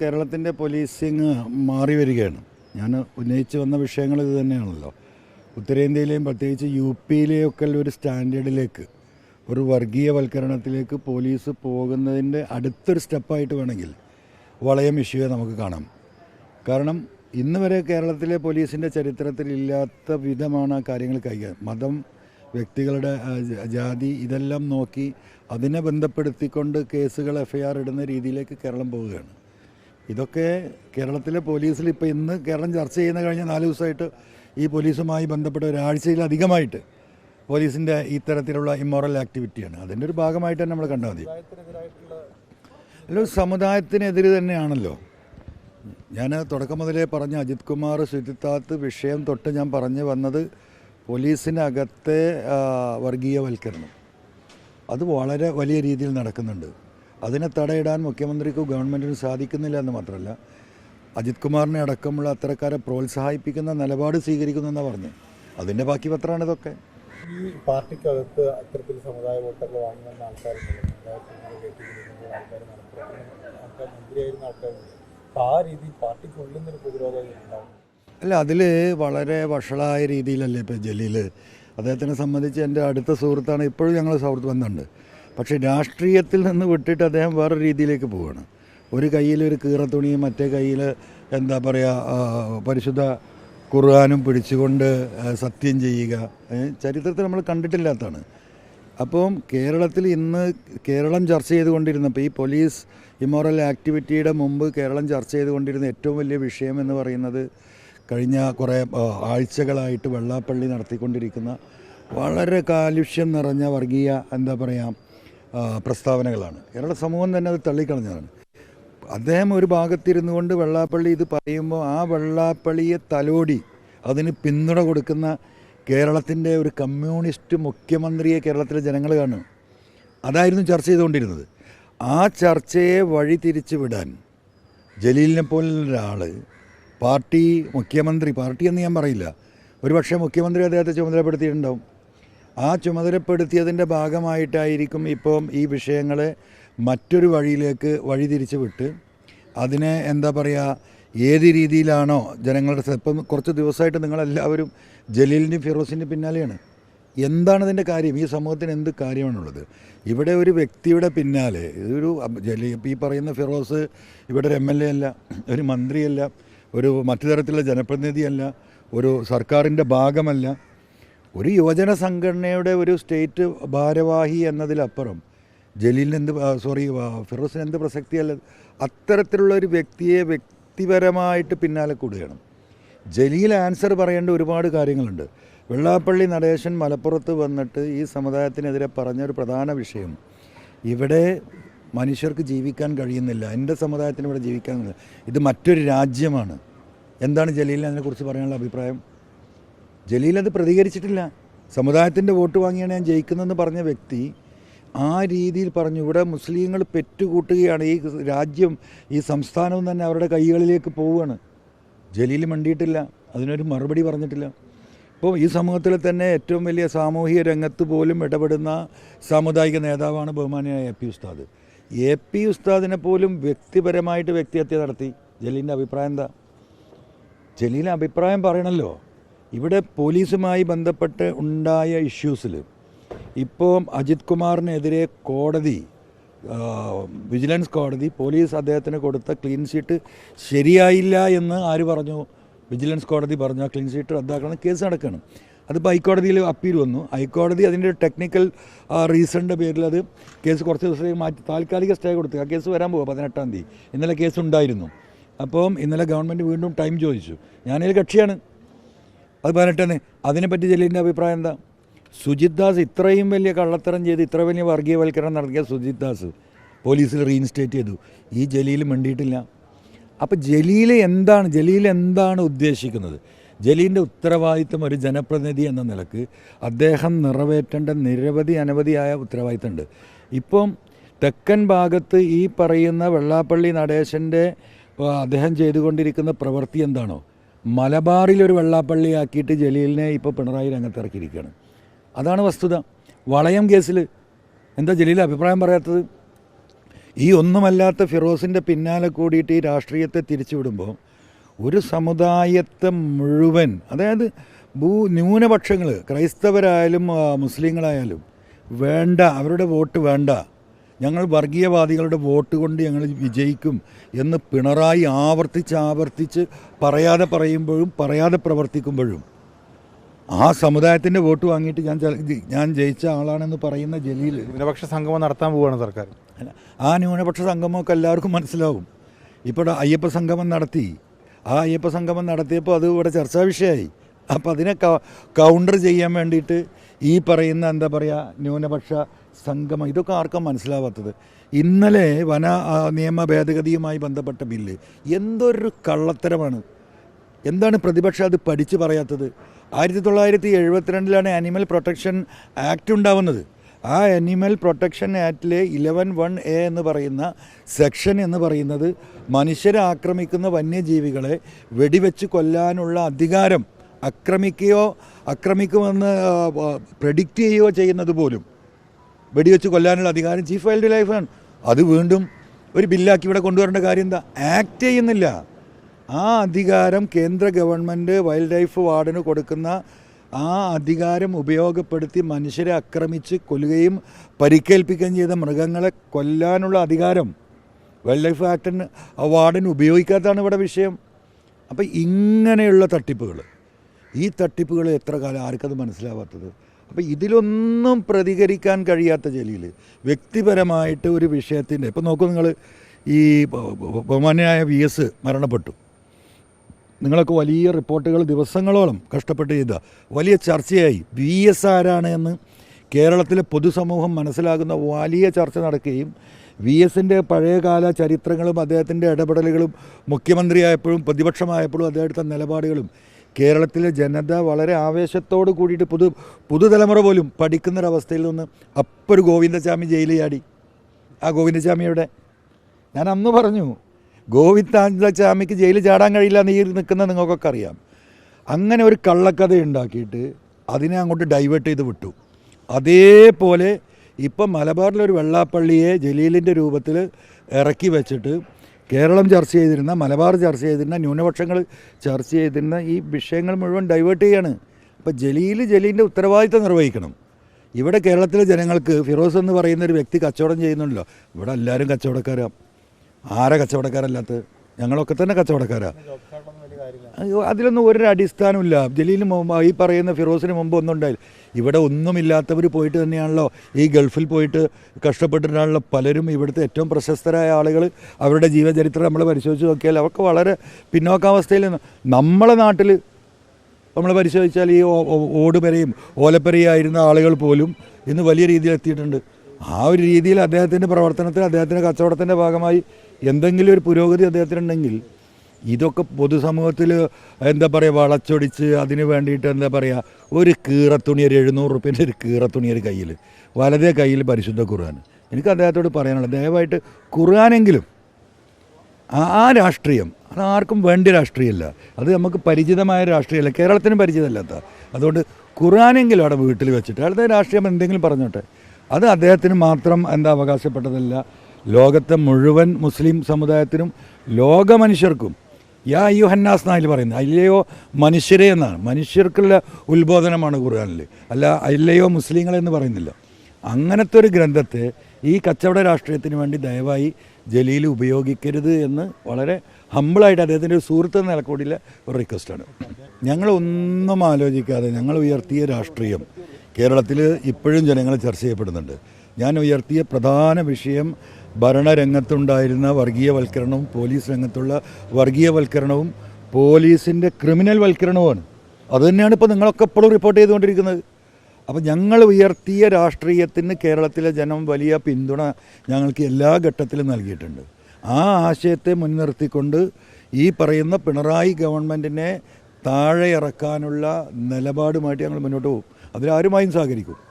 കേരളത്തിന്റെ പോലീസിങ് മാറി വരികയാണ്. ഞാൻ ഉന്നയിച്ച് വന്ന വിഷയങ്ങൾ ഇത് തന്നെയാണല്ലോ. ഉത്തരേന്ത്യയിലെയും പ്രത്യേകിച്ച് യു പിയിലെയൊക്കെ ഒരു സ്റ്റാൻഡേർഡിലേക്ക് ഒരു വർഗീയവൽക്കരണത്തിലേക്ക് പോലീസ് പോകുന്നതിന്റെ അടുത്തൊരു സ്റ്റെപ്പായിട്ട് വേണമെങ്കിൽ വളയം ഇഷ്യൂയെ നമുക്ക് കാണാം. കാരണം ഇന്ന് വരെ കേരളത്തിലെ പോലീസിന്റെ ചരിത്രത്തിൽ ഇല്ലാത്ത വിധമാണ് ആ കാര്യങ്ങൾ കൈകാര്യം മതം വ്യക്തികളുടെ ജാതി ഇതെല്ലാം നോക്കി അതിനെ ബന്ധപ്പെടുത്തിക്കൊണ്ട് കേസുകൾ എഫ്ഐആർ ഇടുന്ന രീതിയിലേക്ക് കേരളം പോവുകയാണ്. ഇതൊക്കെ കേരളത്തിലെ പോലീസിൽ ഇപ്പോൾ ഇന്ന് കേരളം ചർച്ച ചെയ്യുന്ന കഴിഞ്ഞ നാല് ദിവസമായിട്ട് ഈ പോലീസുമായി ബന്ധപ്പെട്ട ഒരാഴ്ചയിലധികമായിട്ട് പോലീസിന്റെ ഇത്തരത്തിലുള്ള ഇമ്മോറൽ ആക്ടിവിറ്റിയാണ് അതിന്റെ ഒരു ഭാഗമായിട്ട് തന്നെ നമ്മൾ കണ്ടാൽ മതി. അല്ല സമുദായത്തിനെതിരെ തന്നെയാണല്ലോ. ഞാൻ തുടക്കം മുതലേ പറഞ്ഞ അജിത് കുമാർ ശുചിത്താത്ത് വിഷയം തൊട്ട് ഞാൻ പറഞ്ഞു വന്നത് പോലീസിനകത്തെ വർഗീയവൽക്കരണം. അത് വളരെ വലിയ രീതിയിൽ നടക്കുന്നുണ്ട്. അതിനെ തടയിടാൻ മുഖ്യമന്ത്രിക്കോ ഗവൺമെന്റിനും സാധിക്കുന്നില്ല എന്ന് മാത്രമല്ല അജിത് കുമാറിനെ അടക്കമുള്ള അത്തരക്കാരെ പ്രോത്സാഹിപ്പിക്കുന്ന നിലപാട് സ്വീകരിക്കുന്നെന്നാണ് പറഞ്ഞത് അതിന്റെ ബാക്കി പത്രമാണ് ഇതൊക്കെ. ഈ പാർട്ടിക്കകത്ത് അത്തരത്തിൽ സമുദായ വോട്ടുകൾ വാങ്ങുന്ന കയറ്റിവിടുന്ന ആൾക്കാർ മന്ത്രിയായിരുന്ന ആൾക്കാരുണ്ട്. അപ്പോൾ ആ രീതിയിൽ പാർട്ടിക്കുള്ളിൽ നിന്നൊരു പ്രതിരോധം ഉണ്ടാവും. അല്ല അതിൽ വളരെ വഷളായ രീതിയിലല്ലേ ഇപ്പോൾ ജലീൽ അദ്ദേഹത്തിനെ സംബന്ധിച്ച് എന്റെ അടുത്ത സുഹൃത്താണ് ഇപ്പോഴും ഞങ്ങൾ സൗഹൃദ ബന്ധമുണ്ട്. പക്ഷേ രാഷ്ട്രീയത്തിൽ നിന്ന് വിട്ടിട്ട് അദ്ദേഹം വേറെ രീതിയിലേക്ക് പോവുകയാണ് ഒരു കയ്യിൽ ഒരു കീറത്തുണിയും മറ്റേ കയ്യിൽ എന്താ പറയുക പരിശുദ്ധ ഖുർആാനും പിടിച്ചുകൊണ്ട് സത്യം ചെയ്യുക. ചരിത്രത്തിൽ നമ്മൾ കണ്ടിട്ടില്ലാത്തതാണ്. അപ്പം കേരളത്തിൽ ഇന്ന് കേരളം ചർച്ച ചെയ്തുകൊണ്ടിരുന്നപ്പോൾ ഈ പോലീസ് ഇമോറൽ ആക്ടിവിറ്റിയുടെ മുമ്പ് കേരളം ചർച്ച ചെയ്തുകൊണ്ടിരുന്ന ഏറ്റവും വലിയ വിഷയം എന്ന് പറയുന്നത് കഴിഞ്ഞ കുറേ ആഴ്ചകളായിട്ട് വെള്ളാപ്പള്ളി നടത്തിക്കൊണ്ടിരിക്കുന്ന വളരെ കാലുഷ്യം നിറഞ്ഞ വർഗീയ എന്താ പറയുക പ്രസ്താവനകളാണ്. കേരള സമൂഹം തന്നെ അത് തള്ളിക്കളഞ്ഞതാണ്. അദ്ദേഹം ഒരു ഭാഗത്തിരുന്നു കൊണ്ട് വെള്ളാപ്പള്ളി ഇത് പറയുമ്പോൾ ആ വെള്ളാപ്പള്ളിയെ തലോടി അതിന് പിന്തുണ കൊടുക്കുന്ന കേരളത്തിന്റെ ഒരു കമ്മ്യൂണിസ്റ്റ് മുഖ്യമന്ത്രിയെ കേരളത്തിലെ ജനങ്ങൾ കാണും. അതായിരുന്നു ചർച്ച ചെയ്തുകൊണ്ടിരുന്നത്. ആ ചർച്ചയെ വഴി തിരിച്ചു വിടാൻ ജലീലിനെ പോലുള്ള ഒരാൾ പാർട്ടി മുഖ്യമന്ത്രി പാർട്ടി എന്ന് ഞാൻ പറയില്ല. ഒരുപക്ഷെ മുഖ്യമന്ത്രി അദ്ദേഹത്തെ ചുമതലപ്പെടുത്തിയിട്ടുണ്ടാവും. ആ ചുമതലപ്പെടുത്തിയതിന്റെ ഭാഗമായിട്ടായിരിക്കും ഇപ്പം ഈ വിഷയങ്ങളെ മറ്റൊരു വഴിയിലേക്ക് വഴിതിരിച്ച് വിട്ട് അതിനെ എന്താ പറയുക ഏത് രീതിയിലാണോ ജനങ്ങളുടെ ഇപ്പം കുറച്ച് ദിവസമായിട്ട് നിങ്ങളെല്ലാവരും ജലീലിന്റെയും ഫിറോസിന്റെയും പിന്നാലെയാണ്. എന്താണ് ഇതിന്റെ കാര്യം? ഈ സമൂഹത്തിന് എന്ത് കാര്യമാണുള്ളത്? ഇവിടെ ഒരു വ്യക്തിയുടെ പിന്നാലെ ഇതൊരു ജലീ ഈ പറയുന്ന ഫിറോസ് ഇവിടെ ഒരു എം എൽ എ അല്ല ഒരു മന്ത്രിയല്ല ഒരു മറ്റു തരത്തിലുള്ള ജനപ്രതിനിധിയല്ല ഒരു സർക്കാരിന്റെ ഭാഗമല്ല ഒരു യുവജന സംഘടനയുടെ ഒരു സ്റ്റേറ്റ് ഭാരവാഹി എന്നതിലപ്പുറം ജലീലിന് എന്ത് സോറി ഫിറോസിന് എന്ത് പ്രസക്തിയല്ല അത്തരത്തിലുള്ള ഒരു വ്യക്തിയെ വ്യക്തിപരമായിട്ട് പിന്നാലെ കൂടുകയാണ്. ജലീൽ ആൻസർ പറയേണ്ട ഒരുപാട് കാര്യങ്ങളുണ്ട്. വെള്ളാപ്പള്ളി നടേശൻ മലപ്പുറത്ത് വന്നിട്ട് ഈ സമുദായത്തിനെതിരെ പറഞ്ഞൊരു പ്രധാന വിഷയം ഇവിടെ മനുഷ്യർക്ക് ജീവിക്കാൻ കഴിയുന്നില്ല എന്റെ സമുദായത്തിന് ഇവിടെ ജീവിക്കാൻ. ഇത് മറ്റൊരു രാജ്യമാണ്. എന്താണ് ജലീലിന് അതിനെക്കുറിച്ച് പറയാനുള്ള അഭിപ്രായം? ജലീൽ അത് പ്രതികരിച്ചിട്ടില്ല. സമുദായത്തിന്റെ വോട്ട് വാങ്ങിയാണ് ഞാൻ ജയിക്കുന്നതെന്ന് പറഞ്ഞ വ്യക്തി ആ രീതിയിൽ പറഞ്ഞു ഇവിടെ മുസ്ലിങ്ങൾ പെറ്റുകൂട്ടുകയാണ് ഈ രാജ്യം ഈ സംസ്ഥാനവും തന്നെ അവരുടെ കൈകളിലേക്ക് പോവുകയാണ്. ജലീൽ മണ്ടിയിട്ടില്ല അതിനൊരു മറുപടി പറഞ്ഞിട്ടില്ല. ഇപ്പോൾ ഈ സമൂഹത്തിൽ തന്നെ ഏറ്റവും വലിയ സാമൂഹിക രംഗത്ത് പോലും ഇടപെടുന്ന സാമുദായിക നേതാവാണ് ബഹുമാനിയായ എ പി ഉസ്താദ്. എ പി ഉസ്താദിനെ പോലും വ്യക്തിപരമായിട്ട് വ്യക്തിഹത്യ നടത്തി. ജലീലിന്റെ അഭിപ്രായം എന്താ? ജലീൽ അഭിപ്രായം പറയണമല്ലോ ഇവിടെ പോലീസുമായി ബന്ധപ്പെട്ട് ഉണ്ടായ ഇഷ്യൂസിൽ ഇപ്പോൾ അജിത് കുമാറിനെതിരെ കോടതി വിജിലൻസ് കോടതി പോലീസ് അദ്ദേഹത്തിന് കൊടുത്ത ക്ലീൻ ഷീറ്റ് ശരിയായില്ല എന്ന് ആര് പറഞ്ഞു? വിജിലൻസ് കോടതി പറഞ്ഞു ആ ക്ലീൻ ഷീറ്റ് റദ്ദാക്കണം കേസ് നടക്കണം. അതിപ്പോൾ ഹൈക്കോടതിയിൽ അപ്പീൽ വന്നു. ഹൈക്കോടതി അതിന്റെ ടെക്നിക്കൽ റീസണിന്റെ പേരിൽ അത് കേസ് കുറച്ച് ദിവസത്തേക്ക് മാറ്റി താൽക്കാലിക സ്റ്റേ കൊടുത്തു. ആ കേസ് വരാൻ പോകുക പതിനെട്ടാം തീയതി. ഇന്നലെ കേസ് ഉണ്ടായിരുന്നു. അപ്പം ഇന്നലെ ഗവൺമെന്റ് വീണ്ടും ടൈം ചോദിച്ചു. ഞാനതിൽ കക്ഷിയാണ്. അത് പറഞ്ഞിട്ടാണ് അതിനെപ്പറ്റി ജലീലിന്റെ അഭിപ്രായം എന്താ? സുജിത് ദാസ് ഇത്രയും വലിയ കള്ളത്തരം ചെയ്ത് ഇത്ര വലിയ വർഗീയവൽക്കരണം നടത്തിയ സുജിത് ദാസ് പോലീസിൽ റീഇൻസ്റ്റേറ്റ് ചെയ്തു. ഈ ജലീൽ മിണ്ടിയിട്ടില്ല. അപ്പോൾ ജലീൽ എന്താണ്? ജലീൽ എന്താണ് ഉദ്ദേശിക്കുന്നത്? ജലീലിന്റെ ഉത്തരവാദിത്തം ഒരു ജനപ്രതിനിധി എന്ന നിലയ്ക്ക് അദ്ദേഹം നിറവേറ്റേണ്ട നിരവധി അനവധിയായ ഉത്തരവാദിത്തമുണ്ട്. ഇപ്പം തെക്കൻ ഭാഗത്ത് ഈ പറയുന്ന വെള്ളാപ്പള്ളി നടേശന്റെ അദ്ദേഹം ചെയ്തുകൊണ്ടിരിക്കുന്ന പ്രവൃത്തി എന്താണോ? മലബാറിൽ ഒരു വെള്ളാപ്പള്ളിയാക്കിയിട്ട് ജലീലിനെ ഇപ്പോൾ പിണറായി രംഗത്തിറക്കിയിരിക്കുകയാണ് അതാണ് വസ്തുത. വളയം കേസിൽ എന്താ ജലീൽ അഭിപ്രായം പറയാത്തത്? ഈ ഒന്നുമല്ലാത്ത ഫിറോസിന്റെ പിന്നാലെ കൂടിയിട്ട് ഈ രാഷ്ട്രീയത്തെ തിരിച്ചുവിടുമ്പോൾ ഒരു സമുദായത്തെ മുഴുവൻ അതായത് ഭൂ ന്യൂനപക്ഷങ്ങൾ ക്രൈസ്തവരായാലും മുസ്ലിങ്ങളായാലും വേണ്ട അവരുടെ വോട്ട് വേണ്ട ഞങ്ങൾ വർഗീയവാദികളുടെ വോട്ട് കൊണ്ട് ഞങ്ങൾ വിജയിക്കും എന്ന് പിണറായി ആവർത്തിച്ച് ആവർത്തിച്ച് പറയാതെ പറയുമ്പോഴും പറയാതെ പ്രവർത്തിക്കുമ്പോഴും ആ സമുദായത്തിന്റെ വോട്ട് വാങ്ങിയിട്ട് ഞാൻ ഞാൻ ജയിച്ച ആളാണെന്ന് പറയുന്ന ജലീൽ ന്യൂനപക്ഷ സംഗമം നടത്താൻ പോവുകയാണ് സർക്കാർ. അല്ല, ആ ന്യൂനപക്ഷ സംഗമമൊക്കെ എല്ലാവർക്കും മനസ്സിലാവും. ഇപ്പോൾ അയ്യപ്പ സംഗമം നടത്തി. ആ അയ്യപ്പ സംഗമം നടത്തിയപ്പോൾ അത് ഇവിടെ ചർച്ചാ വിഷയമായി. അപ്പം അതിനെ കൗണ്ടർ ചെയ്യാൻ വേണ്ടിയിട്ട് ഈ പറയുന്ന എന്താ പറയുക ന്യൂനപക്ഷ സംഗമം. ഇതൊക്കെ ആർക്കും മനസ്സിലാവാത്തത്? ഇന്നലെ വന നിയമ ഭേദഗതിയുമായി ബന്ധപ്പെട്ട ബില്ല്. എന്തൊരു കള്ളത്തരമാണ്. എന്താണ് പ്രതിപക്ഷം അത് പഠിച്ചു പറയാത്തത്? ആയിരത്തി തൊള്ളായിരത്തി എഴുപത്തിരണ്ടിലാണ് ആനിമൽ പ്രൊട്ടക്ഷൻ ആക്ട് ഉണ്ടാവുന്നത്. ആ അനിമൽ പ്രൊട്ടക്ഷൻ ആക്റ്റിലെ ഇലവൻ വൺ എ എന്ന് പറയുന്ന സെക്ഷൻ എന്ന് പറയുന്നത് മനുഷ്യരെ ആക്രമിക്കുന്ന വന്യജീവികളെ വെടിവെച്ച് കൊല്ലാനുള്ള അധികാരം ആക്രമിക്കുകയോ ആക്രമിക്കുമെന്ന് പ്രഡിക്റ്റ് ചെയ്യുകയോ ചെയ്യുന്നത് പോലും. വെടിവെച്ച് കൊല്ലാനുള്ള അധികാരം ചീഫ് വൈൽഡ് ലൈഫാണ്. അത് വീണ്ടും ഒരു ബില്ലാക്കി ഇവിടെ കൊണ്ടുവരേണ്ട കാര്യം എന്താ? ആക്ട് ചെയ്യുന്നില്ല. ആ അധികാരം കേന്ദ്ര ഗവൺമെന്റ് വൈൽഡ് ലൈഫ് വാർഡിന് കൊടുക്കുന്ന ആ അധികാരം ഉപയോഗപ്പെടുത്തി മനുഷ്യരെ ആക്രമിച്ച് കൊല്ലുകയും പരിക്കേൽപ്പിക്കുകയും ചെയ്ത മൃഗങ്ങളെ കൊല്ലാനുള്ള അധികാരം വൈൽഡ് ലൈഫ് ആക്ടിന് വാർഡിന് ഉപയോഗിക്കാത്തതാണ് ഇവിടെ വിഷയം. അപ്പോൾ ഇങ്ങനെയുള്ള തട്ടിപ്പുകൾ ഈ തട്ടിപ്പുകൾ എത്ര കാലം ആർക്കത് മനസ്സിലാവാത്തത്? അപ്പോൾ ഇതിലൊന്നും പ്രതികരിക്കാൻ കഴിയാത്ത ജലീൽ വ്യക്തിപരമായിട്ട് ഒരു വിഷയത്തിന്റെ ഇപ്പോൾ നോക്കൂ നിങ്ങൾ ഈ ബഹുമാനായ വി എസ് മരണപ്പെട്ടു. നിങ്ങളൊക്കെ വലിയ റിപ്പോർട്ടുകൾ ദിവസങ്ങളോളം കഷ്ടപ്പെട്ട് ചെയ്ത വലിയ ചർച്ചയായി. വി എസ് ആരാണ് എന്ന് കേരളത്തിലെ പൊതുസമൂഹം മനസ്സിലാകുന്ന വലിയ ചർച്ച നടക്കുകയും വി എസിന്റെ പഴയകാല ചരിത്രങ്ങളും അദ്ദേഹത്തിന്റെ ഇടപെടലുകളും മുഖ്യമന്ത്രിയായപ്പോഴും പ്രതിപക്ഷമായപ്പോഴും അദ്ദേഹത്തെ നിലപാടുകളും കേരളത്തിലെ ജനത വളരെ ആവേശത്തോട് കൂടിയിട്ട് പുതു പുതുതലമുറ പോലും പഠിക്കുന്നൊരവസ്ഥയിൽ നിന്ന് അപ്പൊരു ഗോവിന്ദസ്വാമി ജയിലിൽ ചാടി. ആ ഗോവിന്ദസ്വാമിയുടെ ഞാൻ അന്ന് പറഞ്ഞു ഗോവിന്ദസ്വാമിക്ക് ജയിലിൽ ചാടാൻ കഴിയില്ല നീ നിൽക്കുന്ന നിങ്ങൾക്കൊക്കെ അറിയാം. അങ്ങനെ ഒരു കള്ളക്കഥ ഉണ്ടാക്കിയിട്ട് അതിനെ അങ്ങോട്ട് ഡൈവേർട്ട് ചെയ്ത് വിട്ടു. അതേപോലെ ഇപ്പം മലബാറിലൊരു വെള്ളാപ്പള്ളിയെ ജലീലിന്റെ രൂപത്തിൽ ഇറക്കി വെച്ചിട്ട് കേരളം ചർച്ച ചെയ്തിരുന്ന മലബാർ ചർച്ച ചെയ്തിരുന്ന ന്യൂനപക്ഷങ്ങൾ ചർച്ച ചെയ്തിരുന്ന ഈ വിഷയങ്ങൾ മുഴുവൻ ഡൈവേർട്ട് ചെയ്യാണ്. അപ്പോൾ ജലീൽ ജലീലിന്റെ ഉത്തരവാദിത്തം നിർവഹിക്കണം. ഇവിടെ കേരളത്തിലെ ജനങ്ങൾക്ക് ഫിറോസ് എന്ന് പറയുന്ന ഒരു വ്യക്തി കച്ചവടം ചെയ്യുന്നുണ്ടല്ലോ. ഇവിടെ എല്ലാവരും കച്ചവടക്കാരാണ് ആരാ കച്ചവടക്കാരല്ലാത്തത്? ഞങ്ങളൊക്കെ തന്നെ കച്ചവടക്കാരാ. അതിലൊന്നും ഒരു അടിസ്ഥാനമില്ല ജലീലിന് ഈ പറയുന്ന ഫിറോസിന് മുമ്പ് ഒന്നും ഉണ്ടായില്ല. ഇവിടെ ഒന്നുമില്ലാത്തവർ പോയിട്ട് തന്നെയാണല്ലോ. ഈ ഗൾഫിൽ പോയിട്ട് കഷ്ടപ്പെട്ടിട്ടാണല്ലോ പലരും ഇവിടുത്തെ ഏറ്റവും പ്രശസ്തരായ ആളുകൾ അവരുടെ ജീവചരിത്രം നമ്മൾ പരിശോധിച്ച് നോക്കിയാൽ അവർക്ക് വളരെ പിന്നോക്കാവസ്ഥയിൽ നമ്മളെ നാട്ടിൽ നമ്മൾ പരിശോധിച്ചാൽ ഈ ഓടുപെരയും ഓലപ്പെരയായിരുന്ന ആളുകൾ പോലും ഇന്ന് വലിയ രീതിയിൽ എത്തിയിട്ടുണ്ട്. ആ ഒരു രീതിയിൽ അദ്ദേഹത്തിന്റെ പ്രവർത്തനത്തിൽ അദ്ദേഹത്തിന്റെ കച്ചവടത്തിന്റെ ഭാഗമായി എന്തെങ്കിലും ഒരു പുരോഗതി അദ്ദേഹത്തിനുണ്ടെങ്കിൽ ഇതൊക്കെ പൊതുസമൂഹത്തിൽ എന്താ പറയുക വളച്ചൊടിച്ച് അതിന് വേണ്ടിയിട്ട് എന്താ പറയുക ഒരു കീറത്തുണി ഒരു എഴുന്നൂറ് റുപ്യന്റെ ഒരു കീറത്തുണി ഒരു കയ്യിൽ വലതേ കയ്യിൽ പരിശുദ്ധ ഖുർആൻ. എനിക്ക് അദ്ദേഹത്തോട് പറയാനുള്ളത് ദയവായിട്ട് ഖുർആാനെങ്കിലും ആ രാഷ്ട്രീയം അത് ആർക്കും വേണ്ട രാഷ്ട്രീയമല്ല. അത് നമുക്ക് പരിചിതമായ രാഷ്ട്രീയമല്ല കേരളത്തിന് പരിചിതമല്ലാത്ത. അതുകൊണ്ട് ഖുർആാനെങ്കിലും അവിടെ വീട്ടിൽ വെച്ചിട്ട് അടുത്ത രാഷ്ട്രീയം എന്തെങ്കിലും പറഞ്ഞോട്ടെ. അത് അദ്ദേഹത്തിന് മാത്രം എന്താ അവകാശപ്പെട്ടതല്ല. ലോകത്തെ മുഴുവൻ മുസ്ലിം സമുദായത്തിനും ലോക മനുഷ്യർക്കും യാ അയ്യോ ഹന്നാസ് നായിൽ പറയുന്നത്. അല്ലയോ മനുഷ്യരെ എന്നാണ്. മനുഷ്യർക്കുള്ള ഉത്ബോധനമാണ് ഖുർആാനിൽ. അല്ല അല്ലയോ മുസ്ലിങ്ങളെന്ന് പറയുന്നില്ല. അങ്ങനത്തെ ഒരു ഗ്രന്ഥത്തെ ഈ കച്ചവട രാഷ്ട്രീയത്തിന് വേണ്ടി ദയവായി ജലീൽ ഉപയോഗിക്കരുത് എന്ന് വളരെ ഹമ്പിളായിട്ട് അദ്ദേഹത്തിന്റെ ഒരു സുഹൃത്ത് എന്ന ഒരു റിക്വസ്റ്റാണ് ഞങ്ങളൊന്നും ആലോചിക്കാതെ ഞങ്ങൾ ഉയർത്തിയ രാഷ്ട്രീയം കേരളത്തിൽ ഇപ്പോഴും ജനങ്ങൾ ചർച്ച ചെയ്യപ്പെടുന്നുണ്ട്. ഞാൻ ഉയർത്തിയ പ്രധാന വിഷയം ഭരണരംഗത്തുണ്ടായിരുന്ന വർഗീയവൽക്കരണവും പോലീസ് രംഗത്തുള്ള വർഗീയവൽക്കരണവും പോലീസിന്റെ ക്രിമിനൽ വൽക്കരണവുമാണ്. അതുതന്നെയാണ് ഇപ്പോൾ നിങ്ങളൊക്കെ എപ്പോഴും റിപ്പോർട്ട് ചെയ്തുകൊണ്ടിരിക്കുന്നത്. അപ്പോൾ ഞങ്ങൾ ഉയർത്തിയ രാഷ്ട്രീയത്തിന് കേരളത്തിലെ ജനം വലിയ പിന്തുണ ഞങ്ങൾക്ക് എല്ലാ ഘട്ടത്തിലും നൽകിയിട്ടുണ്ട്. ആ ആശയത്തെ മുൻനിർത്തിക്കൊണ്ട് ഈ പറയുന്ന പിണറായി ഗവൺമെന്റിനെ താഴെ ഇറക്കാനുള്ള നിലപാടുമായിട്ട് ഞങ്ങൾ മുന്നോട്ട് പോകും. അതിലാരുമായും സഹകരിക്കും.